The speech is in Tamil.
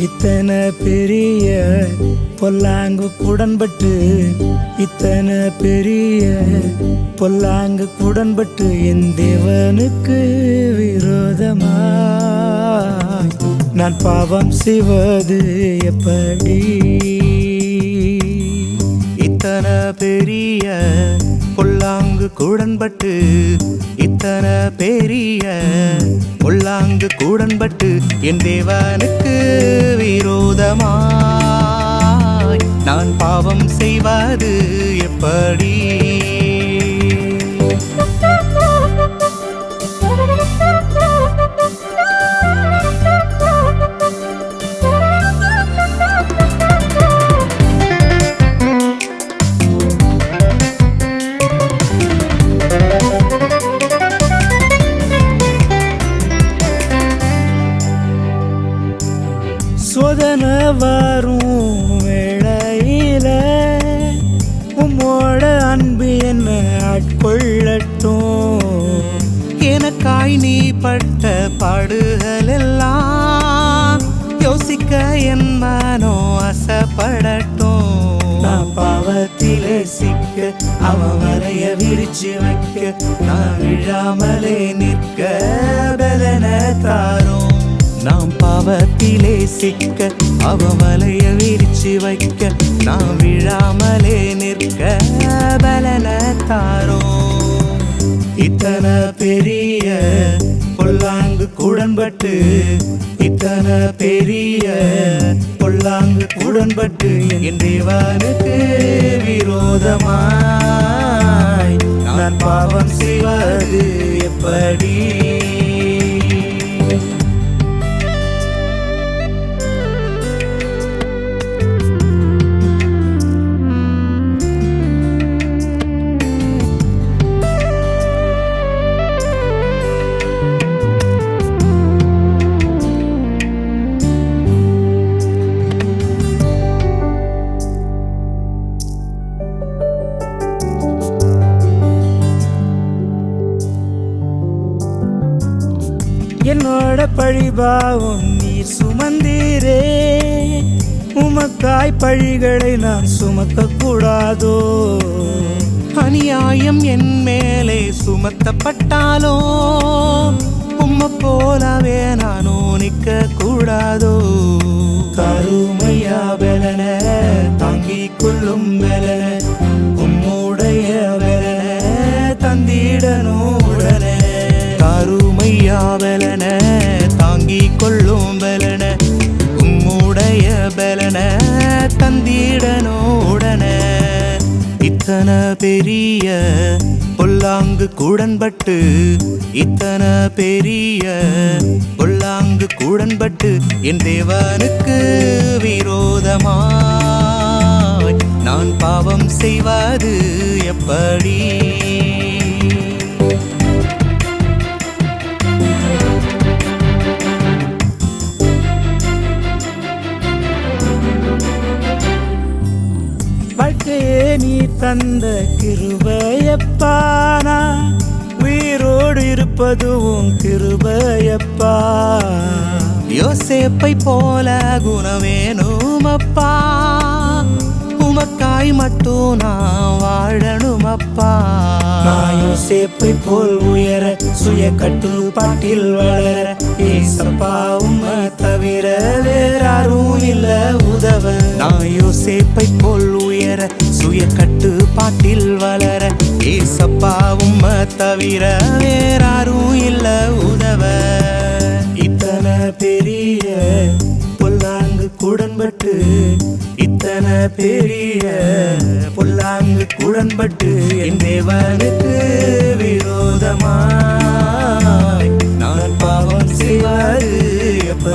இத்தனை பெரிய பொல்லாங்கு குடன்பட்டு இத்தனை பெரிய பொல்லாங்கு குடன்பட்டு என் தேவனுக்கு விரோதமா? நான் பாவம் செய்வது எப்படி? இத்தனை பெரிய பொல்லாங்கு கூடன்பட்டு இத்தனை பெரிய பொல்லாங்கு கூடன்பட்டு என் தேவனுக்கு விரோதமாய் நான் பாவம் செய்வது. பட்ட பாடுகள் எல்லாம் யோசிக்க என் மனோ ஆசைப்படட்டும். நான் பாவத்திலே சிக்க அவன் வரைய விரிச்சு வைக்க நான் விழாமலே நிற்க பலன தாரும். நாம் பாவத்திலே சிக்க அவ வலைய விரிச்சு வைக்க நாம் விழாமலே நிற்க பலன தாரோம். இத்தனை பெரிய பொல்லாங்கு குடன்பட்டு இத்தனை பெரிய பொல்லாங்கு குடன்பட்டு என் தேவனுக்கு விரோதமாய் நான் பாவம் செய்வது எப்படி? என்னோட பழிபாவும் நீர் சுமந்தீரே. உமக்காய் பழிகளை நான் சுமக்க கூடாதோ அநியாயம் என் மேலே சுமத்தப்பட்டாலோ. உம்ம போலவே நானோ நிற்க கூடாதோ கருமையா பெலன தாங்கிக் கொள்ளும் பெலன உம்முடைய பெலன தந்திடனோ உடனே. கருமையாவலன இத்தனை பெரிய பொல்லாங்கு கூடன்பட்டு இத்தனை பெரிய பொல்லாங்கு கூடன்பட்டு என் தேவனுக்கு விரோதமாய் நான் பாவம் செய்வது எப்படி? தந்த கிருபையப்பானா உயிரோடு இருப்பது உன் கிருபையப்பா. யோசேப்பை போல குணவேணுமப்பா உமக்காய் மட்டும் நான் வாழணுமப்பா. நான் யோசேப்பை போல் உயர சுய கட்டுப்பாட்டில் வளர ஏசப்பா உம்மை தவிர வேறாரும் இல்ல உதவ. நான் யோசேப்பை போல் உயர சுய பாட்டில் வளர ஏசப்பாவும் தவிர வேறாரும் இல்ல உதவ. இத்தனை பெரிய பொல்லாங்கு குடன்பட்டு இத்தனை பெரிய பொல்லாங்கு குடன்பட்டு என் தேவனுக்கு விரோதமா நான் பாவம் செய்வாரு எப்ப